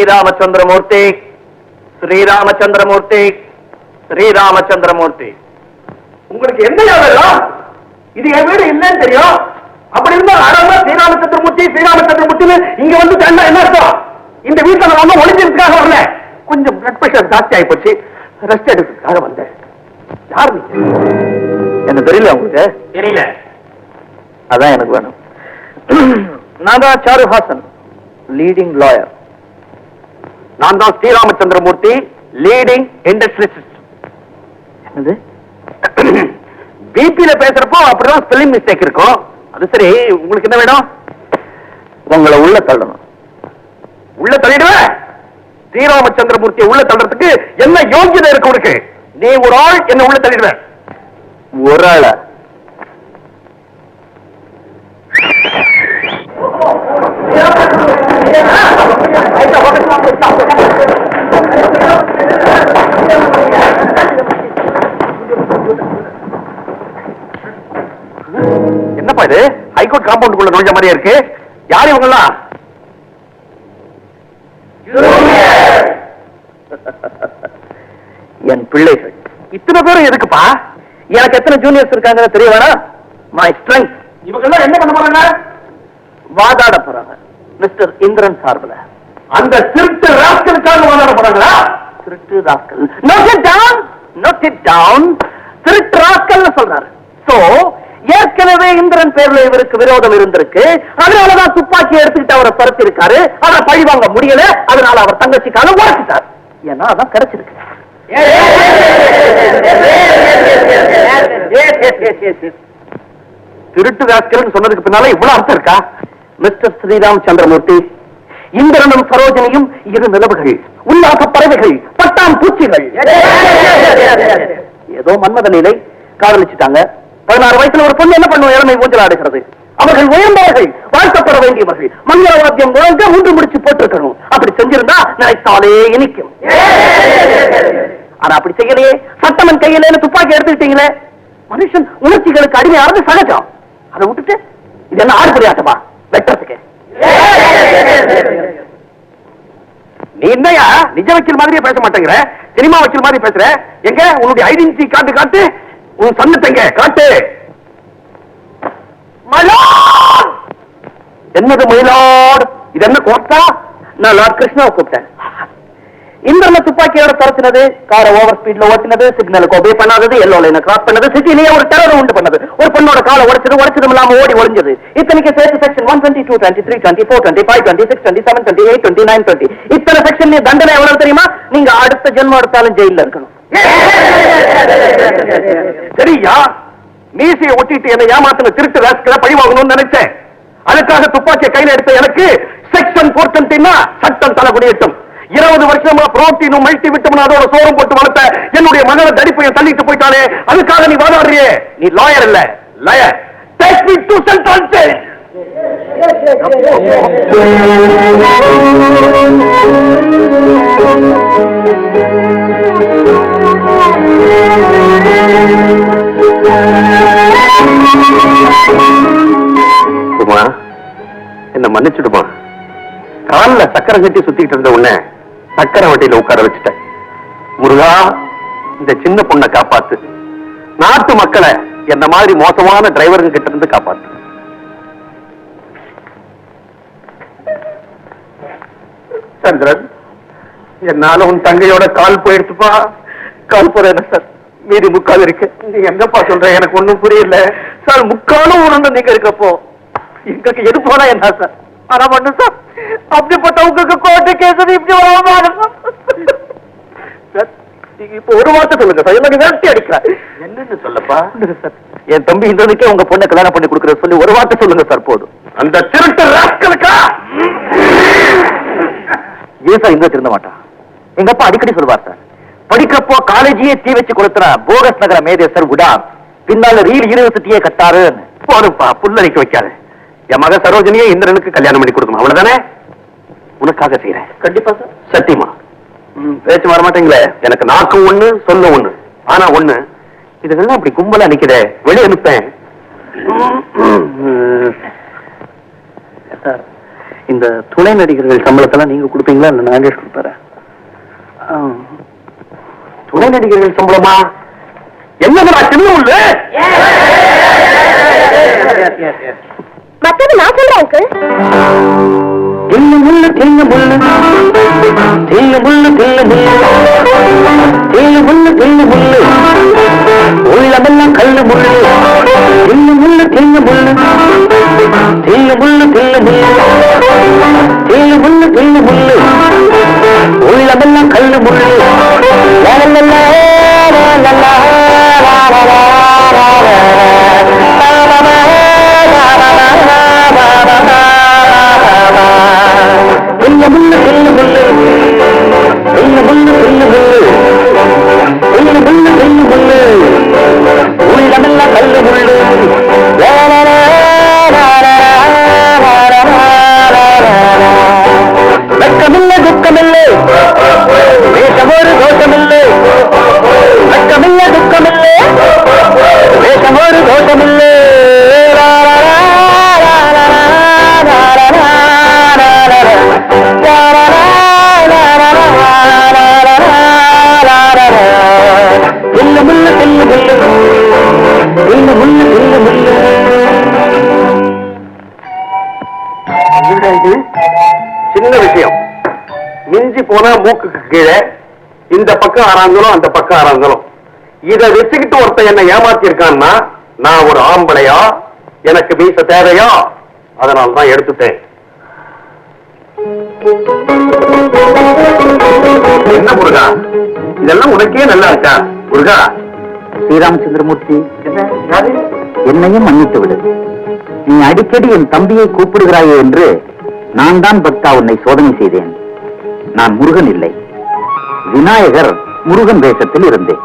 ஸ்ரீராமச்சந்திரமூர்த்தி. ஸ்ரீராமச்சந்திரமூர்த்தி. ஸ்ரீராமச்சந்திரமூர்த்தி. உங்களுக்கு என்ன வேணும் இது என் வீடு இல்லைன்னு தெரியும். அப்படி இருந்தா அடங்க ஸ்ரீராமச்சந்திரமூர்த்தி ஸ்ரீராமச்சந்திரமூர்த்தின்னு இங்க வந்து தண்டா என்ன அர்த்தம்? இந்த வீட்டுல ஒன்றும் ஒளிஞ்சிருக்காக வரல. கொஞ்சம் பிளட் பிரஷர் ஜாஸ்தி ஆகி போச்சு. ரெஸ்ட் எடுக்கிறதுக்காக வந்தேன். யார் என்ன தெரியல உங்களுக்கு. தெரியல. அதான் எனக்கு வேணும். நான் தான் சாரு ஹாசன் லீடிங் லாயர் நான் தான் ஸ்ரீராமச்சந்திரமூர்த்தி லீடிங் இண்டஸ்ட்ரியலிஸ்ட் பிபில பேசுறப்போ அப்படிதான் ஸ்பெல்லிங் மிஸ்டேக் இருக்கும். அது சரி உங்களுக்கு என்ன வேணும்? உங்களை உள்ள தள்ளணும். உள்ள தள்ளிடுவேன் ஸ்ரீராமச்சந்திரமூர்த்தியை உள்ள தள்ளுறதுக்கு என்ன யோகியதை இருக்கு உனக்கு? நீ ஒரு ஆள் என்ன உள்ள தள்ளிடுவேன் ஒரு ஆள? இது ஹைகோர்ட் காம்பவுண்டுக்குள்ள நுழைஞ்ச மாதிரியே இருக்கு. யார் இவங்கெல்லாம்? என் பிள்ளைகள். இத்தனை பேரும் எதுக்குப்பா? எனக்கு எத்தனை ஜூனியர்ஸ் இருக்காங்கன்னு தெரிய வேணா? மை ஸ்ட்ரெங்க் இவங்கெல்லாம் என்ன பண்ண போறாங்க? வாதாட போறாங்க. மிஸ்டர் இந்திரன் சார்பில். அந்த திருட்டு ராஸ்கலுக்காக வாதாட போறாங்களா? திருட்டு rascal. Note it down note it down திருட்டு ராஸ்கல்னு சொல்றாரு. சோ ஏற்கனவே இந்திரன் பேர்ல இவருக்கு விரோதம் இருந்திருக்கு அதனாலதான் துப்பாக்கி எடுத்துக்கிட்டு அவரை பருத்தி இருக்காரு அவரை பழி வாங்க முடியல அதனால அவர் தங்கச்சிக்காக உழைச்சிட்டார் ஏன்னா அதான் கிடைச்சிருக்கு திருட்டு ராஸ்கல் சொன்னதுக்கு பின்னால இவ்வளவு அர்த்தம் இருக்கா மிஸ்டர் ஸ்ரீராம் சந்திரமூர்த்தி இந்திரனும் சரோஜனையும் இரு நிலவுகள் உல்லாச பறவைகள் பட்டாம் பூச்சிகள் ஏதோ மன்மத நிலை காதலிச்சுட்டாங்க பதினாறு வயசுல ஒரு பொண்ணு என்ன பண்ணுவோம் இளமை ஊஞ்சல் ஆடுகிறது. அவர்கள் உயர்ந்தவர்கள் வாழ்த்தப்பட வேண்டியவர்கள். மங்கள வாத்தியம் முழங்க மூன்று முடிச்சு போட்டிருக்கணும். அப்படி செஞ்சிருந்தா நினைத்தாலே இனிக்கும். ஆனா அப்படி செய்யலையே. சட்டமன் கையில துப்பாக்கி எடுத்துக்கிட்டீங்களே. மனுஷன் உணர்ச்சிகளுக்கு அடிமையானது சகஜம். அதை விட்டுட்டு இது என்ன ஆடு ஆட்டமா வெட்டுறதுக்கு. நீ என்னையா? நிஜ வக்கீல் மாதிரியே பேச மாட்டேங்கிற? சினிமா வக்கீல் மாதிரி பேசுற? எங்க? உன்னுடைய ஐடென்டிட்டி காட்டு காட்டு உன் சன்னத்தைங்க காட்டு. மயிலாட்! என்னது மயிலாட்? இது என்ன கோட்டா? நான் லார்ட் கிருஷ்ணாவை கூப்பிட்டேன். இந்திரன துப்பாக்கியோட துரத்தினது கார ஓவர் ஸ்பீட்ல ஓட்டினது சிக்னலுக்கு ஒபே பண்ணாதது எல்லோ லைனை கிராஸ் பண்ணது சிட்டிலேயே ஒரு டெரர் உண்டு பண்ணது. ஒரு பொண்ணோட காலை உடைச்சது உடைச்சதும் இல்லாம ஓடி ஒளிஞ்சது. இத்தனைக்கு சேர்த்து section one twenty two twenty three twenty four twenty five twenty six twenty seven twenty eight twenty nine twenty இத்தனை செக்ஷன் தண்டனை எவ்வளவு தெரியுமா? நீங்க அடுத்த ஜென்மம் எடுத்தாலும் ஜெயில இருக்கணும். சரியா? மீசையை ஒட்டிட்டு என்ன ஏமாத்தின திருட்டு ராஸ்கல பழி வாங்கணும்னு நினைச்சேன். அதுக்காக துப்பாக்கியை கையில எடுத்த எனக்கு செக்ஷன் போர் சட்டம் தலை குடியட்டும் இருபது வருஷமா புரோட்டீனும் மல்டி விட்டமும் அதோட சோரம் போட்டு வளர்த்த என்னுடைய மகனை தடிப்பையை தள்ளிட்டு போயிட்டானே அதுக்காக நீ வாதாடுறியே? நீ லாயர் இல்ல. Liar take me to central jail Uma என்ன மன்னிச்சுடுமா? கால்ல சக்கரம் கட்டி சுத்திக்கிட்டு இருந்த உன்ன சக்கரை வண்டியில உட்கார வச்சுட்டேன். முருகா இந்த சின்ன பொண்ணை காப்பாத்து. நாட்டு மக்களை என்ன மாதிரி மோசமான டிரைவருங்க கிட்ட இருந்து காப்பாத்து. சந்திரன் என்னால உன் தங்கையோட கால் போயிடுச்சுப்பா. கால் போறேன் சார். மீதி முக்கால் இருக்கு. நீ என்னப்பா சொல்ற? எனக்கு ஒண்ணும் புரியல. சார் முக்காலும் உணர்ந்து நீங்க இருக்கப்போ எங்களுக்கு எது போனா என்ன சார்? ஆனா மட்டும் சார். அப்படிப்பட்ட உங்களுக்கு கோர்ட்டு கேஸ் இப்படி இப்ப ஒரு வார்த்தை சொல்லுங்க சார் எனக்கு விரட்டி அடிக்கிறேன் என்னன்னு சொல்லப்பா? சார். என் தம்பி இந்திரனுக்கே உங்க பொண்ணை கல்யாணம் பண்ணி கொடுக்குற சொல்லி ஒரு வார்த்தை சொல்லுங்க சார் போதும். அந்த திருட்டு ராஸ்கலுக்கா? ஏன் சார் இங்க திருந்த மாட்டான் எங்க அப்பா அடிக்கடி சொல்வார் சார். படிக்கிறப்போ காலேஜையே தீ வச்சு கொடுத்துற போகஸ் நகர மேதேசர் உடா பின்னால ரீல் யூனிவர்சிட்டியே கட்டாருன்னு. போதும்பா புல்லரிக்க வைக்காது. என் மக சரோஜனியே இந்திரனுக்கு கல்யாணம் பண்ணி கொடுக்கணும். அவ்வளவுதானே? உனக்காக செய்யறேன் கண்டிப்பா சார். சத்தியமா? ம், பேச்சு வர மாட்டீங்களே? எனக்கு நாக்கு ஒண்ணு சொல்ல ஒண்ணு. ஆனா ஒண்ணு இதுகெல்லாம் அப்படி கும்பலா நிக்குதே. வெளியே அனுப்பேன் சார் இந்த துணை நடிகர்கள் சம்பளத்தெல்லாம் நீங்க கொடுப்பீங்களா? இல்ல நாகேஷ் கொடுப்பாரா. துணை நடிகர்கள் சம்பளமா? என்னதுடா சின்ன உள்ளு? மத்தது நான் சொல்றேன் அங்கிள் தில்லு முள்ளு தில்லு முள்ளு. தில்லு முள்ளு தில்லு முள்ளு. தில்லு முள்ளு தில்லு முள்ளு. உள்ளமெல்லாம் கல்லு முள்ளு. தில்லு முள்ளு தில்லு முள்ளு. தோஷமில்லை வேஷமோரு தோஷமில்லை நஷ்டமில்லை துக்கமில்லை வேஷமோரு தோஷமில்லை இது போனா மூக்குக்கு கீழே இந்த பக்கம் ஆறாங்கலும் அந்த பக்கம் ஆறாங்கலும் இத வச்சுக்கிட்டு ஒருத்தன் என்ன ஏமாத்தி இருக்கான்னா நான் ஒரு ஆம்பளையா? எனக்கு மீச தேவையா? அதனால தான் எடுத்துட்டேன். என்ன முருகா? இதெல்லாம் உனக்கே நல்லா இருக்கா? முருகா? ஸ்ரீராமச்சந்திரமூர்த்தி என்னையும் மன்னித்து விடு. நீ அடிக்கடி என் தம்பியை கூப்பிடுகிறாயே என்று நான் தான் பக்தா உன்னை சோதனை செய்தேன். நான் முருகன் இல்லை. விநாயகர் முருகன் வேஷத்தில் இருந்தேன்.